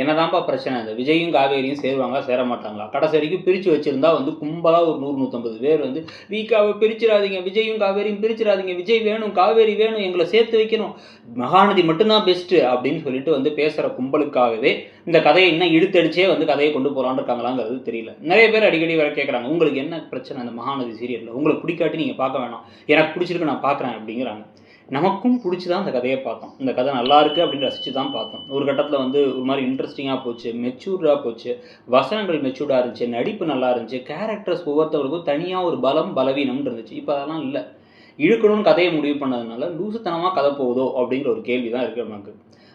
என்னதான்ப்பா பிரச்சனை? இந்த விஜயும் காவேரியும் சேருவாங்களா சேர மாட்டாங்களா கடைசி வரைக்கும் பிரித்து வச்சுருந்தா வந்து கும்பலாக ஒரு நூறு நூற்றம்பது பேர் வந்து வீக்காவை பிரிச்சிடாதீங்க விஜயும் காவேரியும் பிரிச்சிடாதீங்க விஜய் வேணும் காவேரி வேணும் எங்களை சேர்த்து வைக்கணும். மகாநதி மட்டும்தான் பெஸ்ட்டு அப்படின்னு சொல்லிட்டு வந்து பேசுகிற கும்பலுக்காகவே இந்த கதையை இன்னும் இழுத்தடிச்சே வந்து கதையை கொண்டு போகலான்னு இருக்காங்களாங்கிறது தெரியல. நிறைய பேர் அடிக்கடி வர கேட்குறாங்க உங்களுக்கு என்ன பிரச்சனை அந்த மகாநதி சீரியலில் உங்களுக்கு பிடிக்காட்டி நீங்கள் பார்க்க வேணாம். எனக்கு பிடிச்சிருக்கு நான் பார்க்குறேன் அப்படிங்கிறாங்க. நமக்கும் பிடிச்சி தான் அந்த கதையை பார்த்தோம். இந்த கதை நல்லா இருக்குது அப்படின்னு ரசித்து தான் பார்த்தோம். ஒரு கட்டத்தில் வந்து ஒரு மாதிரி இன்ட்ரெஸ்டிங்காக போச்சு மெச்சூர்டாக போச்சு. வசனங்கள் மெச்சூர்டாக இருந்துச்சு நடிப்பு நல்லா இருந்துச்சு கேரக்டர்ஸ் ஒவ்வொருத்தவருக்கும் தனியாக ஒரு பலம் பலவீனம்னு இருந்துச்சு. இப்போ அதெல்லாம் இல்லை. இழுக்கணும்னு கதையை முடிவு பண்ணதுனால லூசுத்தனமாக கதை போகுதோ அப்படிங்கிற ஒரு கேள்வி தான் இருக்குது நமக்கு.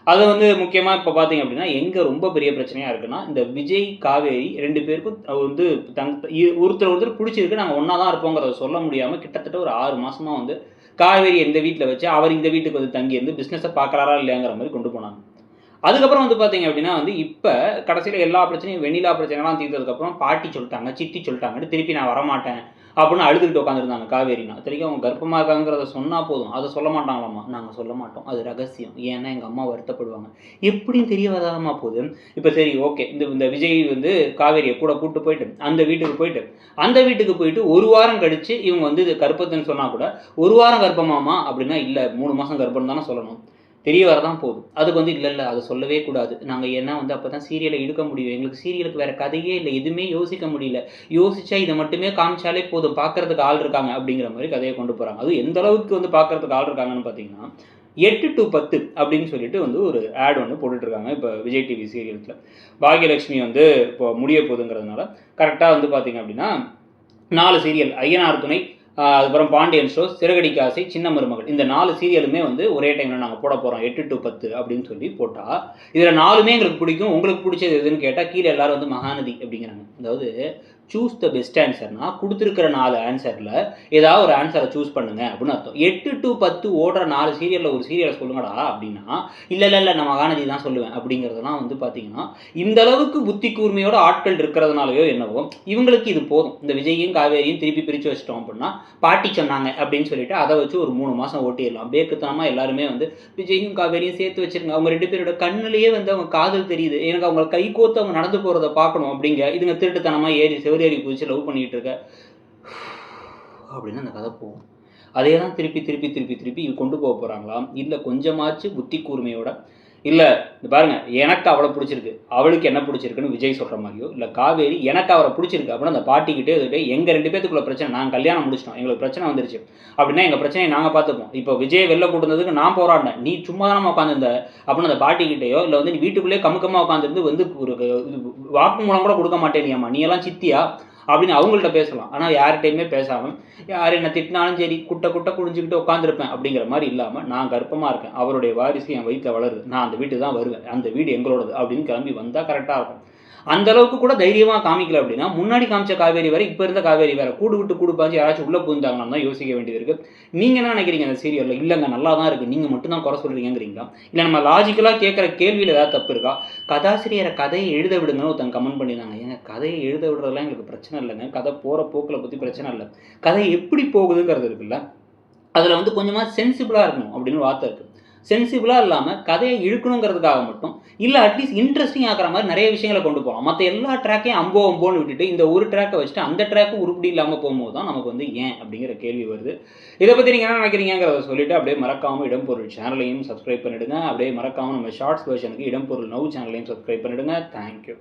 அது வந்து முக்கியமாக இப்போ பார்த்தீங்க அப்படின்னா எங்கே ரொம்ப பெரிய பிரச்சனையாக இருக்குன்னா இந்த விஜய் காவேரி ரெண்டு பேருக்கும் வந்து தங் இ- ஒருத்தர் ஒருத்தர் பிடிச்சிருக்கு நாங்கள் ஒன்றா தான் இருப்போங்கிறத சொல்ல முடியாமல் கிட்டத்தட்ட ஒரு ஆறு மாதமாக வந்து காவேரி எந்த வீட்டில் வச்சு அவர் இந்த வீட்டுக்கு வந்து தங்கியிருந்து பிஸ்னஸை பார்க்கறாரா இல்லையாங்கிற மாதிரி கொண்டு போனாங்க. அதுக்கப்புறம் வந்து பார்த்தீங்க அப்படின்னா வந்து இப்போ கடைசியில் எல்லா பிரச்சனையும் வெண்ணிலா பிரச்சனைலாம் தீர்த்ததுக்கப்புறம் பாட்டி சொல்லிட்டாங்க சித்தி சொல்லிட்டாங்கன்னு திருப்பி நான் வரமாட்டேன் அப்படின்னு அழுதுகிட்டு உட்காந்துருந்தாங்க காவேரினா. தெரியும் அவங்க கர்ப்பமாக இருக்காங்கிறத சொன்னால் போதும். அதை சொல்ல மாட்டாங்களாம்மா. நாங்கள் சொல்ல மாட்டோம். அது ரகசியம். ஏன்னா எங்கள் அம்மா வருத்தப்படுவாங்க. எப்படியும் தெரிய வராதமா போகுது? இப்போ சரி ஓகே. இந்த இந்த விஜய் வந்து காவேரியை கூட கூப்பிட்டு போயிட்டு அந்த வீட்டுக்கு போயிட்டு அந்த வீட்டுக்கு போயிட்டு ஒரு வாரம் கழித்து இவங்க வந்து இது கர்ப்பத்துன்னு சொன்னால் கூட ஒரு வாரம் கர்ப்பமாமா அப்படின்னா இல்லை மூணு மாதம் கர்ப்பம் தானே சொல்லணும். தெரிய வரதான் போதும் அதுக்கு வந்து இல்லை இல்லை அதை சொல்லவே கூடாது. நாங்கள் ஏன்னா வந்து அப்போ தான் சீரியலை எடுக்க முடியும். எங்களுக்கு சீரியலுக்கு வேறு கதையே இல்லை. எதுவுமே யோசிக்க முடியல. யோசிச்சா இதை மட்டுமே காமிச்சாலே போதும். பார்க்கறதுக்கு ஆள் இருக்காங்க அப்படிங்கிற மாதிரி கதையை கொண்டு போகிறாங்க அது எந்த அளவுக்கு வந்து பார்க்கறதுக்கு ஆள் இருக்காங்கன்னு பார்த்தீங்கன்னா எட்டு டு பத்து அப்படின்னு சொல்லிட்டு வந்து ஒரு ஆட் ஒன்று போட்டுட்ருக்காங்க இப்போ விஜய் டிவி சீரியல்ஸில் பாகியலட்சுமி வந்து இப்போ முடிய போகுதுங்கிறதுனால கரெக்டாக வந்து பார்த்தீங்க அப்படின்னா நாலு சீரியல் ஐயனார் துணை அதுக்கப்புறம் பாண்டியன் ஷோ சிறகடிக்க ஆசை சின்ன மருமகள். இந்த நாலு சீரியலுமே வந்து ஒரே டைமில் நாங்கள் போட போகிறோம் எட்டு டு பத்து அப்படின்னு சொல்லி போட்டால் இதில் நாலுமே எங்களுக்கு பிடிக்கும். உங்களுக்கு பிடிச்சது எதுன்னு கேட்டால் கீழே எல்லாரும் வந்து மகாநதி அப்படிங்கிறாங்க. அதாவது சூஸ் த பெஸ்ட் ஆன்சர்னா கொடுத்துருக்கிற நாலு ஆன்சரில் ஏதாவது ஒரு ஆன்சரை சூஸ் பண்ணுங்க அப்படின்னு அர்த்தம். எட்டு டு பத்து ஓடுற நாலு சீரியலில் ஒரு சீரியலை சொல்லுங்கடா அப்படின்னா இல்லை இல்லை இல்லை நான் மகாநதி தான் சொல்லுவேன் அப்படிங்கிறதெல்லாம் வந்து பார்த்தீங்கன்னா இந்த அளவுக்கு புத்தி கூர்மையோட ஆட்கள் இருக்கிறதுனாலயோ என்னவோ இவங்களுக்கு இது போதும். இந்த விஜயும் காவேரியும் திருப்பி பிரித்து வச்சிட்டோம் அப்படின்னா பாட்டி சொன்னாங்க அப்படின்னு சொல்லிட்டு அதை வச்சு ஒரு மூணு மாதம் ஓட்டிடலாம். பேக்குத்தனமாக எல்லாருமே வந்து விஜயும் காவேரியும் சேர்த்து வச்சிருங்க. அவங்க ரெண்டு பேரோட கண்ணுலேயே வந்து அவங்க காதல் தெரியுது. எனக்கு அவங்க கை கோத்து அவங்க நடந்து போகிறத பார்க்கணும் அப்படிங்க இதுங்க திருட்டுத்தனமாக ஏறி செவரேறி குதிச்சு லவ் பண்ணிட்டு இருக்க. அப்படின்னு அந்த கதை போகும். அதே தான் திருப்பி திருப்பி திருப்பி திருப்பி கொண்டு போக போகிறாங்களா இல்லை கொஞ்சமாச்சு புத்தி கூர்மையோட இல்லை இந்த பாருங்க எனக்கு அவளை பிடிச்சிருக்கு. அவளுக்கு என்ன பிடிச்சிருக்குன்னு விஜய் சொல்கிற மாதிரியோ இல்லை காவேரி எனக்கு அவரை பிடிச்சிருக்கு அப்படின்னு அந்த பாட்டிக்கிட்டே இதுகிட்டே எங்கள் ரெண்டு பேத்துக்குள்ள பிரச்சனை நாங்கள் கல்யாணம் முடிச்சிட்டோம் எங்களுக்கு பிரச்சனை வந்துருச்சு. அப்படின்னா எங்கள் பிரச்சனையை நாங்கள் பார்த்துப்போம். இப்போ விஜய் வெளில கூட்டுனதுக்கு நான் போராடினேன். நீ சும்மா தானே உட்காந்துருந்த அப்படின்னு அந்த பாட்டிக்கிட்டேயோ இல்லை வந்து நீ வீட்டுக்குள்ளேயே கமுக்கமாக உட்காந்துருந்து வந்து ஒரு வாக்கு மூலம் கூட கொடுக்க மாட்டேனியாம்மா. நீ எல்லாம் சித்தியா? அப்படின்னு அவங்கள்ட்ட பேசலாம். ஆனால் யார்கிட்டையுமே பேசாமல் யார் என்ன திட்டினாலும் சரி குட்டை குட்டை குடிஞ்சுக்கிட்டு உட்காந்துருப்பேன் அப்படிங்கிற மாதிரி இல்லாமல் நான் கர்ப்பமாக இருக்கேன். அவருடைய வாரிசு என் வயிற்றில் வளருது. நான் அந்த வீட்டு தான் வருவேன். அந்த வீடு எங்களோடது அப்படின்னு கிளம்பி வந்தால் கரெக்டாக இருக்கும். அந்த அளவுக்கு கூட தைரியமாக காமிக்கல அப்படின்னா முன்னாடி காமிச்ச காவேரி வேற இப்போ இருந்த காவேரி வேற கூடு விட்டு கூடு பாஞ்சு யாராச்சும் உள்ளே புகுந்தாங்கன்னா தான் யோசிக்க வேண்டியது இருக்கு. நீங்கள் என்ன நினைக்கிறீங்க அந்த சீரியலில் இல்லைங்க நல்லா தான் இருக்குது நீங்கள் மட்டும் தான் குறை சொல்கிறீங்கிறீங்களா இல்லை நம்ம லாஜிக்கலாக கேட்குற கேள்வியில் ஏதாவது தப்பு இருக்கா? கதாசிரியரை கதையை எழுத விடுங்கன்னு ஒருத்தங்க கமெண்ட் பண்ணியிருந்தாங்க. ஏங்க கதையை எழுத விடுறதெல்லாம் எங்களுக்கு பிரச்சனை இல்லைங்க. கதை போகிற போக்கில் பற்றி பிரச்சனை இல்லை. கதை எப்படி போகுதுங்கிறது இருக்குல்ல அதில் வந்து கொஞ்சமாக சென்சிபிளாக இருக்கணும் அப்படின்னு வார்த்தை இருக்குது சென்சிபிளாக இல்லாமல் கதையை இழுக்கணுங்கிறதுக்காக மட்டும் இல்லை அட்லீஸ்ட் இன்ட்ரெஸ்டிங் ஆகிற மாதிரி நிறைய விஷயங்களை கொண்டு போகலாம். மற்ற எல்லா ட்ராக்கையும் அம்போ அம்போன்னு விட்டுட்டு இந்த ஒரு ட்ராக்கை வச்சுட்டு அந்த ட்ராக்கும் உருப்படி இல்லாமல் போகும்போது தான் நமக்கு வந்து ஏன் அப்படிங்கிற கேள்வி வருது. இதை பற்றி நீங்கள் என்ன நினைக்கிறீங்கிறத சொல்லிட்டு அப்படியே மறக்காமல் இடம்பொருள் சேனலையும் சப்ஸ்கிரைப் பண்ணிடுங்க. அப்படியே மறக்காமல் நம்ம ஷார்ட்ஸ் வெர்ஷனுக்கு இடம்பொருள் நவ் சேனலையும் சப்ஸ்கிரைப் பண்ணிவிடுங்க தேங்க்யூ